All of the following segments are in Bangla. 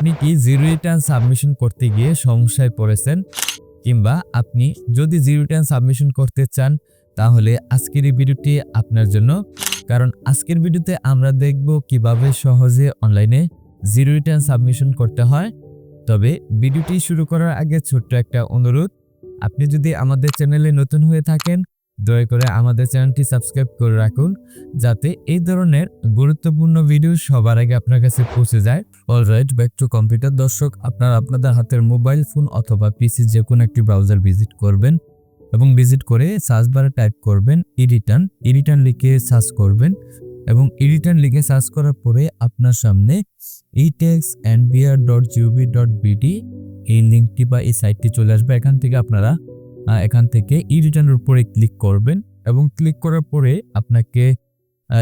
আপনি কি জিরো রিটার্ন সাবমিশন করতে গিয়ে সমস্যায় পড়েছেন? কিংবা আপনি যদি জিরো রিটার্ন সাবমিশন করতে চান, তাহলে আজকের এই ভিডিওটি আপনার জন্য। কারণ আজকের ভিডিওতে আমরা দেখব কীভাবে সহজে অনলাইনে জিরো রিটার্ন সাবমিশন করতে হয়। তবে ভিডিওটি শুরু করার আগে ছোট্ট একটা অনুরোধ, আপনি যদি আমাদের চ্যানেলে নতুন হয়ে থাকেন দয়া করে আমাদের চ্যানেলটি সাবস্ক্রাইব করে রাখুন, যাতে এই ধরনের গুরুত্বপূর্ণ ভিডিও সবার আগে আপনার কাছে পৌঁছে যায়। অলরাইট ব্যাক টু কম্পিউটার দর্শক, আপনারা আপনাদের হাতের মোবাইল ফোন অথবা পিসি যে কোনো একটি ব্রাউজার ভিজিট করবেন এবং ভিজিট করে সার্চ বারে টাইপ করবেন ই রিটার্ন ই লিখে সার্চ করবেন এবং ই রিটার্ন লিখে সার্চ করার পরে আপনার সামনে etax NBR dot gov dot BD এই লিঙ্কটি বা এই সাইটটি চলে আসবে। এখান থেকে আপনারা এখান থেকে ই রিটার্নের উপরে ক্লিক করবেন এবং ক্লিক করার পরে আপনাকে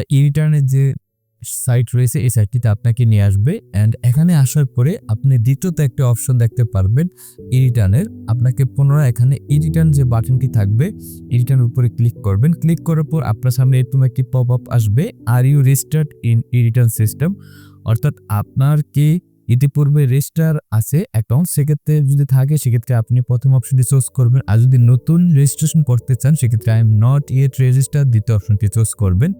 ই রিটার্নের যে সাইট রয়েছে, এই সাইটটিতে আপনাকে নিয়ে আসবে অ্যান্ড এখানে আসার পরে আপনি দ্বিতীয়ত একটা অপশন দেখতে পারবেন ই রিটার্নের আপনাকে পুনরায় এখানে ই রিটার্ন যে বাটনটি থাকবে ই রিটার্নের উপরে ক্লিক করবেন। ক্লিক করার পর আপনার সামনে এরকম একটি পপ আপ আসবে are you registered in e return system অর্থাৎ আপনার কি ইতিপূর্বে রেজিস্টার আছে অ্যাকাউন্ট সেক্ষেত্রে যদি থাকে, সেক্ষেত্রে আপনি প্রথম অপশনটি চুজ করবেন। আর যদি নতুন রেজিস্ট্রেশন করতে চান, সেক্ষেত্রে I am not yet register দ্বিতীয় অপশনটি চুজ করবেন।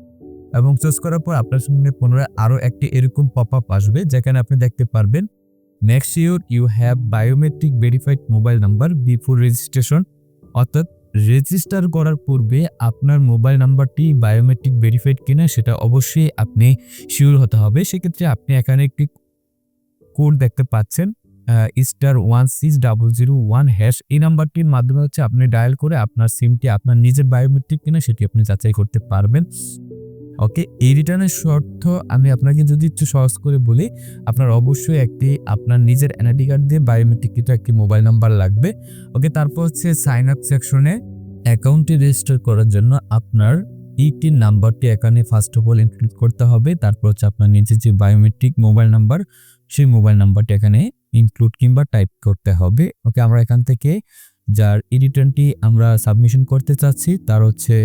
এবং চুজ করার পর আপনার সামনে পুনরায় আরও একটি এরকম পপ আপ আসবে, যেখানে আপনি দেখতে পারবেন next your you have biometric verified mobile number before registration অর্থাৎ রেজিস্টার করার পূর্বে আপনার মোবাইল নাম্বারটি বায়োমেট্রিক ভেরিফাইড কিনা, সেটা অবশ্যই আপনি শিওর হতে হবে। সেক্ষেত্রে আপনি এখানে একটি কোড দেখতে পাচ্ছেন star one six double zero one hash এই নাম্বারটির মাধ্যমে হচ্ছে আপনি ডায়াল করে আপনার সিমটি আপনার নিজের বায়োমেট্রিক কিনা সেটি আপনি যাচাই করতে পারবেন। ওকে এই রিটার্নের শর্ত আমি আপনাকে যদি একটু সহজ করে বলি, আপনার অবশ্যই একটি আপনার নিজের এনআইডি কার্ড দিয়ে বায়োমেট্রিকৃত একটি মোবাইল নাম্বার লাগবে। ওকে তারপর হচ্ছে সাইন আপ সেকশনে অ্যাকাউন্টটি রেজিস্টার করার জন্য আপনার ইটির নাম্বারটি এখানে ফার্স্ট অফ অল ইনক্লুড করতে হবে। তারপর হচ্ছে আপনার নিজের যে বায়োমেট্রিক মোবাইল নাম্বার সেই মোবাইল নাম্বারটি এখানে ইনক্লুড কিংবা টাইপ করতে হবে। ওকে আমরা এখান থেকে যার ই রিটার্নটি আমরা সাবমিশন করতে চাচ্ছি, তার হচ্ছে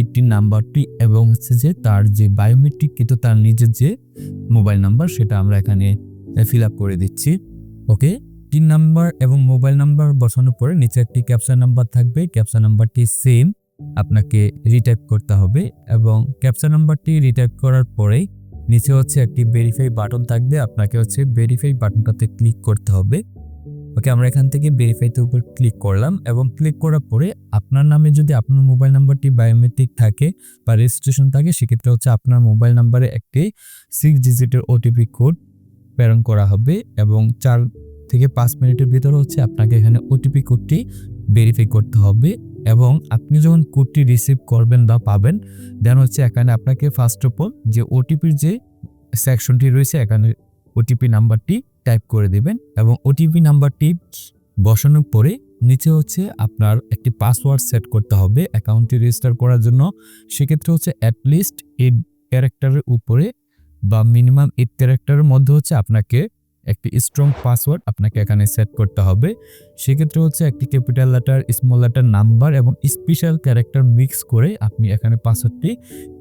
ইটির নাম্বারটি এবং হচ্ছে যে তার যে বায়োমেট্রিক কিন্তু তার নিজের যে মোবাইল নাম্বার, সেটা আমরা এখানে ফিল আপ করে দিচ্ছি। ওকে তিন নাম্বার এবং মোবাইল নাম্বার বসানোর পরে নিচে একটি ক্যাপচা নাম্বার থাকবে। ক্যাপচা নাম্বারটি সেম আপনাকে রিটাইপ করতে হবে এবং ক্যাপচা নাম্বারটি রিটাইপ করার পরেই নিচে হচ্ছে একটি ভেরিফাই বাটন থাকবে, আপনাকে হচ্ছে ভেরিফাই বাটনটাতে ক্লিক করতে হবে। ওকে আমরা এখান থেকে ভেরিফাইতে উপর ক্লিক করলাম এবং ক্লিক করার পরে আপনার নামে যদি আপনার মোবাইল নাম্বারটি বায়োমেট্রিক থাকে বা রেজিস্ট্রেশন থাকে, সেক্ষেত্রে হচ্ছে আপনার মোবাইল নাম্বারে একটি সিক্স ডিজিটের ওটিপি কোড প্রেরণ করা হবে এবং চার থেকে পাঁচ মিনিটের ভিতরে হচ্ছে আপনাকে এখানে ওটিপি কোডটি ভেরিফাই করতে হবে এবং আপনি যখন কোডটি রিসিভ করবেন বা পাবেন দেন হচ্ছে এখানে আপনাকে ফার্স্ট অফ অল যে ওটিপির যে সেকশনটি রয়েছে, এখানে ওটিপি নাম্বারটি টাইপ করে দিবেন এবং ওটিপি নাম্বারটি বসানোর পরে নিচে হচ্ছে আপনার একটি পাসওয়ার্ড সেট করতে হবে অ্যাকাউন্টটি রেজিস্টার করার জন্য। সেক্ষেত্রে হচ্ছে অ্যাটলিস্ট এইট ক্যারেক্টারের উপরে বা মিনিমাম এইট ক্যারেক্টারের মধ্যে হচ্ছে আপনাকে একটি স্ট্রং পাসওয়ার্ড আপনাকে এখানে সেট করতে হবে। সেক্ষেত্রে হচ্ছে একটি capital letter small letter number এবং স্পেশাল ক্যারেক্টার মিক্স করে আপনি এখানে পাসওয়ার্ডটি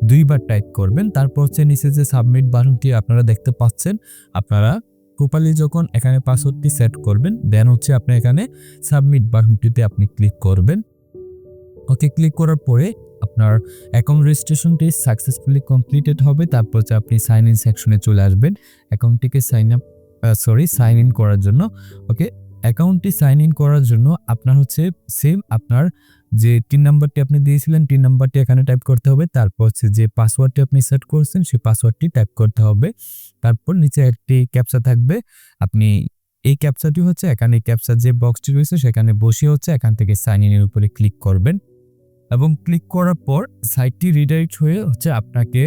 দুইবার টাইপ করবেন। তারপর হচ্ছে নিচে যে সাবমিট বাটনটি আপনারা দেখতে পাচ্ছেন, আপনারা প্রপারলি যখন এখানে পাসওয়ার্ডটি সেট করবেন দেন হচ্ছে আপনি এখানে সাবমিট বাটনটিতে আপনি ক্লিক করবেন। ওকে ক্লিক করার পরে আপনার অ্যাকাউন্ট রেজিস্ট্রেশনটি সাকসেসফুলি কমপ্লিটেড হবে। তারপর হচ্ছে আপনি সাইন ইন সেকশনে চলে আসবেন। অ্যাকাউন্টটিকে sign up sorry sign in করার জন্য ওকে অ্যাকাউন্টটি সাইন ইন করার জন্য আপনার হচ্ছে সেম আপনার যে তিন নাম্বারটি আপনি দিয়েছিলেন, তিন নাম্বারটি এখানে টাইপ করতে হবে। তারপর হচ্ছে যে পাসওয়ার্ডটি আপনি সেট করছেন, সেই পাসওয়ার্ডটি টাইপ করতে হবে। তারপর নিচে একটি ক্যাপচা থাকবে। আপনি এই ক্যাপচাটি হচ্ছে, এখানে ক্যাপচার যে বক্সটি রয়েছে, সেখানে বসে হচ্ছে, এখান থেকে সাইন ইনের উপরে ক্লিক করবেন। এবং ক্লিক করার পর সাইটটি রিডাইরেক্ট হয়ে হচ্ছে আপনাকে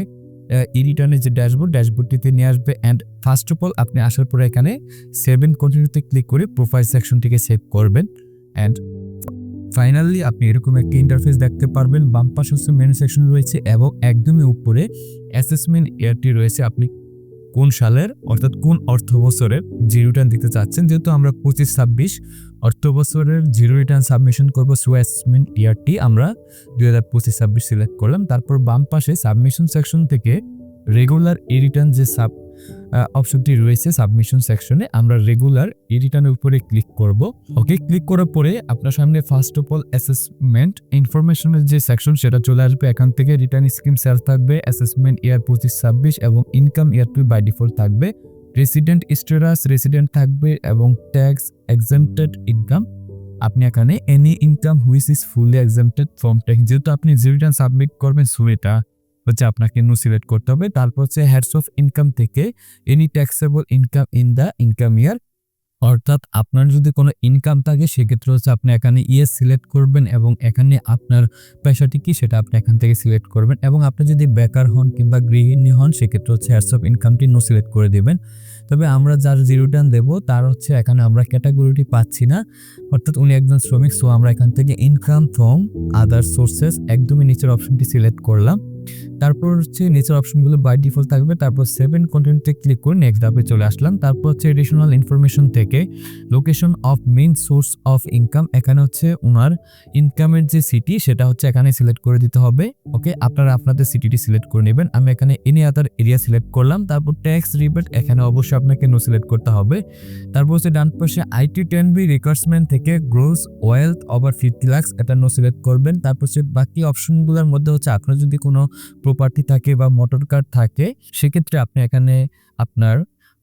ই যে ড্যাশবোর্ড ড্যাশবোর্ডটিতে নিয়ে আসবে অ্যান্ড ফার্স্ট অফ অল আপনি আসার পরে এখানে সেভেন কন্টিনিউতে ক্লিক করে প্রোফাইল সেকশনটিকে সেভ করবেন অ্যান্ড ফাইনালি আপনি এরকম একটা ইন্টারফেস দেখতে পারবেন বাম্পাস হচ্ছে মেনু সেকশন রয়েছে এবং একদমই উপরে অ্যাসেসমেন্ট ইয়ারটি রয়েছে, আপনি কোন সালের, অর্থাৎ কোন অর্থ বছরের জিরো রিটার্ন দিতে চাচ্ছেন? যেহেতু আমরা পঁচিশ ছাব্বিশ অর্থ বছরের জিরো রিটার্ন সাবমিশন করব সোয়াসমেন্ট ইয়ারটি আমরা দুই হাজার পঁচিশ ছাব্বিশ সিলেক্ট করলাম। তারপর বাম পাশে সাবমিশন সেকশন থেকে রেগুলার ই রিটার্ন যে সাব অপশনটি রয়েছে সাবমিশন সেকশনে। আমরা রেগুলার ই রিটার্নের উপরে ক্লিক করব। ওকে ক্লিক করার পরে আপনার সামনে ফার্স্ট অফ অল অ্যাসেসমেন্ট ইনফরমেশনের যে সেকশন সেটা চলে আসবে। এখান থেকে রিটার্ন স্কিম সেল থাকবে অ্যাসেসমেন্ট ইয়ার পঁচিশ ছাব্বিশ এবং income year to by default থাকবে। রেসিডেন্ট স্টেটাস রেসিডেন্ট থাকবে এবং ট্যাক্স এক্সামটেড ইনকাম আপনি এখানে any income which is fully exempted from tax যেহেতু আপনি যে রিটার্ন সাবমিট করবেন সো এটা হচ্ছে আপনাকে নো সিলেক্ট করতে হবে। তারপর হচ্ছে হেডস অফ ইনকাম থেকে any taxable income in the income year অর্থাৎ আপনার যদি কোনো ইনকাম থাকে, সেক্ষেত্রে হচ্ছে আপনি এখানে ইয়েস সিলেক্ট করবেন এবং এখানে আপনার পেশাটি কি সেটা আপনি এখান থেকে সিলেক্ট করবেন এবং আপনি যদি বেকার হন কিংবা গৃহিণী হন, সেক্ষেত্রে হচ্ছে হেডস অফ ইনকামটি নো সিলেক্ট করে দিবেন। তবে আমরা যার জিরো টান দেবো, তার হচ্ছে এখানে আমরা ক্যাটাগরিটি পাচ্ছি না। অর্থাৎ উনি একজন শ্রমিক সো আমরা এখান থেকে ইনকাম ফ্রম আদার সোর্সেস একদমই নিচের অপশনটি সিলেক্ট করলাম। তারপর হচ্ছে নিচের অপশনগুলো বাই ডিফল্ট থাকবে। তারপর সেভেন কন্টেন্টে ক্লিক করে নেক্সট ধাপে চলে আসলাম। তারপর হচ্ছে এডিশনাল ইনফরমেশন থেকে location of main source of income এখানে হচ্ছে ওনার ইনকামের যে সিটি সেটা হচ্ছে এখানে সিলেক্ট করে দিতে হবে। ওকে আপনারা আপনাদের সিটিটি সিলেক্ট করে নেবেন। আমি এখানে এনি আদার এরিয়া সিলেক্ট করলাম। তারপর ট্যাক্স রিবেট এখানে অবশ্যই আপনাকে নো সিলেক্ট করতে হবে। তারপর হচ্ছে ডান পাশে আইটি টেন বি রিকোয়ারসমেন্ট থেকে gross wealth over fifty lakhs এটা নো সিলেক্ট করবেন। তারপর হচ্ছে বাকি অপশনগুলোর মধ্যে হচ্ছে আপনার যদি কোনো প্রপার্টি থাকে বা মোটর কার থাকে, সেক্ষেত্রে আপনি এখানে আপনার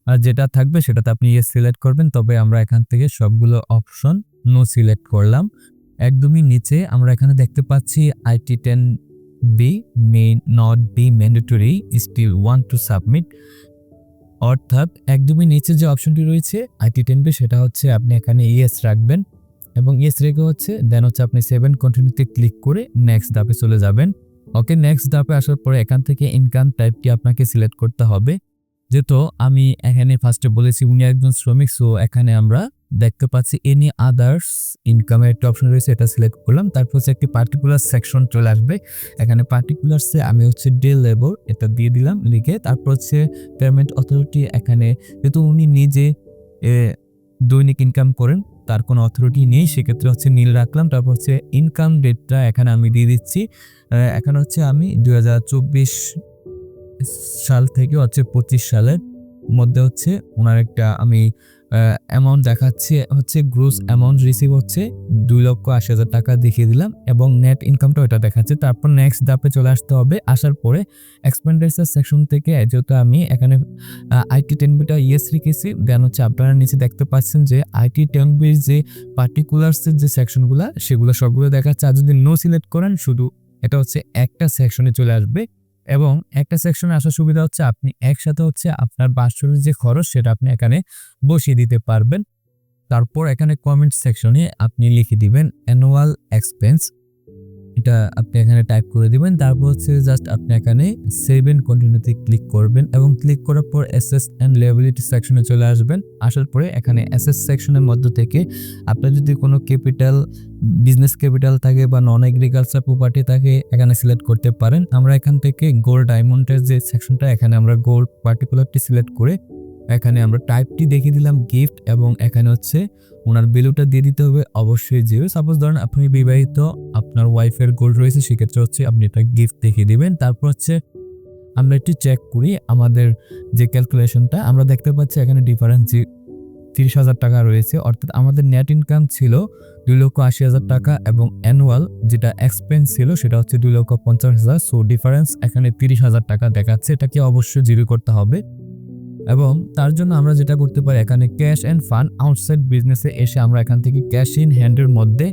যেটা থাকবে সেটাতে আপনি ইয়ে সিলেক্ট করবেন, তবে আমরা এখান থেকে সবগুলো অপশন নো সিলেক্ট করলাম। একদমই নিচে আমরা এখানে দেখতে পাচ্ছি IT ten B may not be mandatory still want to submit অর্থাৎ একদমই নিচে যে অপশনটি রয়েছে আইটি টেন বি সেটা হচ্ছে আপনি এখানে ইয়েস রাখবেন এবং ইয়েস রেখে হচ্ছে দেন হচ্ছে আপনি সেভেন কন্টিনিউতে ক্লিক করে নেক্সট ধাপে চলে যাবেন। ওকে নেক্সট ধাপে আসার পরে এখান থেকে ইনকাম টাইপটি আপনাকে সিলেক্ট করতে হবে। যেহেতু আমি এখানে ফার্স্টে বলেছি উনি একজন শ্রমিক সো এখানে আমরা দেখতে পাচ্ছি এনি আদার্স ইনকামের একটা অপশন রয়েছে, এটা সিলেক্ট করলাম। তারপর হচ্ছে একটি পার্টিকুলার সেকশন চলে আসবে। এখানে পার্টিকুলারসে আমি হচ্ছে ডে লেবর এটা দিয়ে দিলাম লিখে। তারপর হচ্ছে পেমেন্ট অথরিটি এখানে যেহেতু উনি নিজে দৈনিক ইনকাম করেন তার কোনো অথরিটি নেই, সেক্ষেত্রে হচ্ছে নীল রাখলাম, তারপর হচ্ছে ইনকাম ডেটটা এখানে আমি দিয়ে দিচ্ছি। এখন হচ্ছে আমি দুই হাজার চব্বিশ সাল থেকে হচ্ছে পঁচিশ সালের মধ্যে হচ্ছে ওনার একটা আমি অ্যামাউন্ট দেখাচ্ছে হচ্ছে গ্রোস অ্যামাউন্ট রিসিভ হচ্ছে দুই লক্ষ আশি হাজার টাকা দেখিয়ে দিলাম এবং নেট ইনকামটা ওটা দেখাচ্ছে। তারপর নেক্সট ধাপে চলে আসতে হবে। আসার পরে এক্সপেন্ডিচার সেকশন থেকে যেহেতু আমি এখানে আইটি টেন বিটা ইয়েস রেখেছি দেন হচ্ছে আপনারা নিচে দেখতে পাচ্ছেন যে আইটি টেন বির যে পার্টিকুলার্সের যে সেকশনগুলো সেগুলো সবগুলো দেখাচ্ছে। আর যদি নো সিলেক্ট করেন, শুধু এটা হচ্ছে একটা সেকশনে চলে আসবে। এবং একটা সেকশনে আসার সুবিধা হচ্ছে আপনি একসাথে হচ্ছে আপনার বাৎসরিক যে খরচ সেটা আপনি এখানে বসিয়ে দিতে পারবেন। তারপর এখানে কমেন্ট সেকশনে আপনি লিখে দিবেন অ্যানুয়াল এক্সপেন্স এটা আপনি এখানে টাইপ করে দিবেন। তারপর হচ্ছে জাস্ট আপনি এখানে সেভ সেভেন কন্টিনিউতে ক্লিক করবেন এবং ক্লিক করার পর এসএস অ্যান্ড লেবিলিটি সেকশনে চলে আসবেন। আসার পরে এখানে এসএস সেকশনের মধ্য থেকে আপনার যদি কোনো ক্যাপিটাল বিজনেস ক্যাপিটাল থাকে বা নন এগ্রিকালচার প্রপার্টি থাকে, এখানে সিলেক্ট করতে পারেন। আমরা এখান থেকে গোল্ড ডায়মন্ডের যে সেকশনটা এখানে আমরা গোল্ড পার্টিকুলারটি সিলেক্ট করে এখানে আমরা টাইপটি দেখিয়ে দিলাম গিফট এবং এখানে হচ্ছে ওনার ভ্যালুটা দিয়ে দিতে হবে। অবশ্যই জিরো। সাপোজ ধরেন আপনি বিবাহিত, আপনার ওয়াইফের গোল্ড রয়েছে, সেক্ষেত্রে হচ্ছে আপনি এটা গিফট দেখিয়ে দিবেন। তারপর হচ্ছে আমরা একটু চেক করি আমাদের যে ক্যালকুলেশনটা আমরা দেখতে পাচ্ছি এখানে ডিফারেন্স তিরিশ হাজার টাকা রয়েছে। অর্থাৎ আমাদের নেট ইনকাম ছিল দুই লক্ষ আশি হাজার টাকা এবং অ্যানুয়াল যেটা এক্সপেন্স ছিল সেটা হচ্ছে দুই লক্ষ পঞ্চাশ হাজার। সো ডিফারেন্স এখানে তিরিশ হাজার টাকা দেখাচ্ছে। এটাকে অবশ্যই জিরো করতে হবে। এবং তার জন্য আমরা যেটা করতে পারি, এখানে ক্যাশ অ্যান্ড ফান্ড আউটসাইড বিজনেসে এসে আমরা এখান থেকে ক্যাশ ইন হ্যান্ডের মধ্যে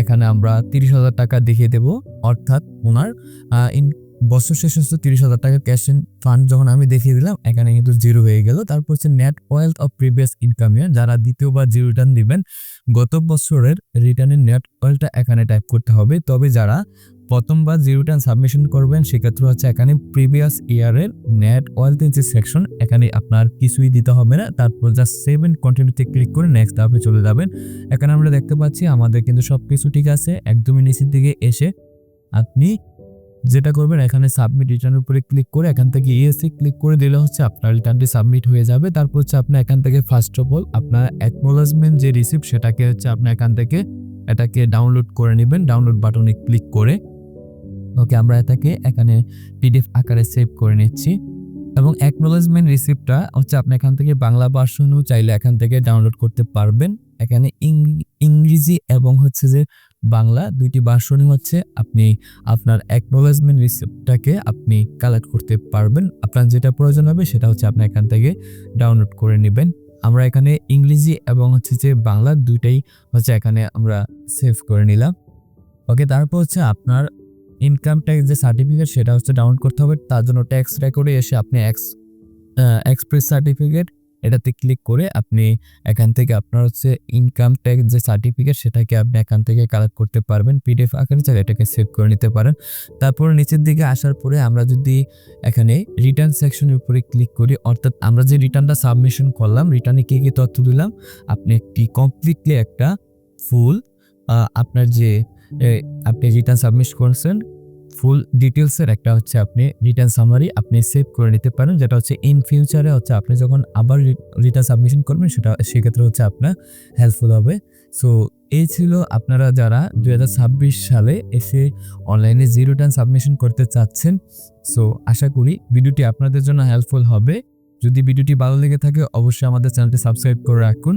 এখানে আমরা তিরিশ হাজার টাকা দেখিয়ে দেব। অর্থাৎ ওনার ইন বছর শেষ হচ্ছে তিরিশ হাজার টাকা ক্যাশ ইন ফান্ড যখন আমি দেখিয়ে দিলাম, এখানে কিন্তু জিরো হয়ে গেল। তারপর হচ্ছে net wealth of previous income year যারা দ্বিতীয়বার জিরো রিটার্ন দিবেন, গত বছরের রিটার্নের নেট ওয়েলটা এখানে টাইপ করতে হবে। তবে যারা প্রথমবার জিরো রিটার্ন সাবমিশন করবেন, সেক্ষেত্রে হচ্ছে এখানে প্রিভিয়াস ইয়ারের নেট ওয়েলথের যে সেকশন এখানে আপনার কিছুই দিতে হবে না। তারপর জাস্ট সেভেন কন্টিনিউতে ক্লিক করে নেক্সট ধাপে চলে যাবেন। এখানে আমরা দেখতে পাচ্ছি আমাদের কিন্তু সব কিছু ঠিক আছে, একদমই নিচের দিকে এসে আপনি যেটা করবেন, এখানে সাবমিট রিটার্নের উপরে ক্লিক করে এখান থেকে ইএসসি ক্লিক করে দিলে হচ্ছে আপনার রিটার্নটি সাবমিট হয়ে যাবে। তারপর হচ্ছে আপনি এখান থেকে ফার্স্ট অফ অল আপনার অ্যাকনোলেজমেন্ট যে রিসিপ্ট সেটাকে হচ্ছে আপনি এখান থেকে এটাকে ডাউনলোড করে নেবেন। ডাউনলোড বাটনে ক্লিক করে ওকে, আমরা এটাকে এখানে পিডিএফ আকারে সেভ করে নিচ্ছি। এবং অ্যাকনোলেজমেন্ট রিসিপ্টটা হচ্ছে আপনি এখান থেকে বাংলা ভার্সনও চাইলে এখান থেকে ডাউনলোড করতে পারবেন। এখানে ইং- ইংরেজি এবং হচ্ছে যে বাংলা দুইটি ভার্সনই হচ্ছে আপনি আপনার অ্যাকনোলেজমেন্ট রিসিপ্টটাকে আপনি কালেক্ট করতে পারবেন। আপনার যেটা প্রয়োজন হবে সেটা হচ্ছে আপনি এখান থেকে ডাউনলোড করে নেবেন। আমরা এখানে ইংরেজি এবং হচ্ছে যে বাংলা দুইটাই হচ্ছে এখানে আমরা সেভ করে নিলাম। ওকে, তারপর হচ্ছে আপনার ইনকাম ট্যাক্স যে সার্টিফিকেট সেটা হচ্ছে ডাউনলোড করতে হবে, তার জন্য ট্যাক্স রেকর্ডে এসে আপনি এক্স এক্সপ্রেস সার্টিফিকেট এটাতে ক্লিক করে আপনি এখান থেকে আপনার হচ্ছে ইনকাম ট্যাক্স যে সার্টিফিকেট সেটাকে আপনি এখান থেকে কালেক্ট করতে পারবেন পিডিএফ আকারে চাইলে এটাকে সেভ করে নিতে পারেন। তারপর নিচের দিকে আসার পরে আমরা যদি এখানে রিটার্ন সেকশনের উপরে ক্লিক করি, অর্থাৎ আমরা যে রিটার্নটা সাবমিশন করলাম রিটার্নে কী কী তথ্য দিলাম? আপনি একটি কমপ্লিটলি একটা ফুল আপনার যে আপনি রিটার্ন সাবমিট করছেন ফুল ডিটেলসের একটা হচ্ছে আপনি রিটার্ন সামারি আপনি সেভ করে নিতে পারেন, যেটা হচ্ছে ইন ফিউচারে হচ্ছে আপনি যখন আবার রিটার্ন সাবমিশন করবেন, সেটা, সেক্ষেত্রে হচ্ছে আপনার হেল্পফুল হবে। সো এই ছিল আপনারা যারা দু হাজার ছাব্বিশ সালে এসে অনলাইনে জি রিটার্ন সাবমিশন করতে চাচ্ছেন। সো আশা করি ভিডিওটি আপনাদের জন্য হেল্পফুল হবে। যদি ভিডিওটি ভালো লেগে থাকে, অবশ্যই আমাদের চ্যানেলটি সাবস্ক্রাইব করে রাখুন।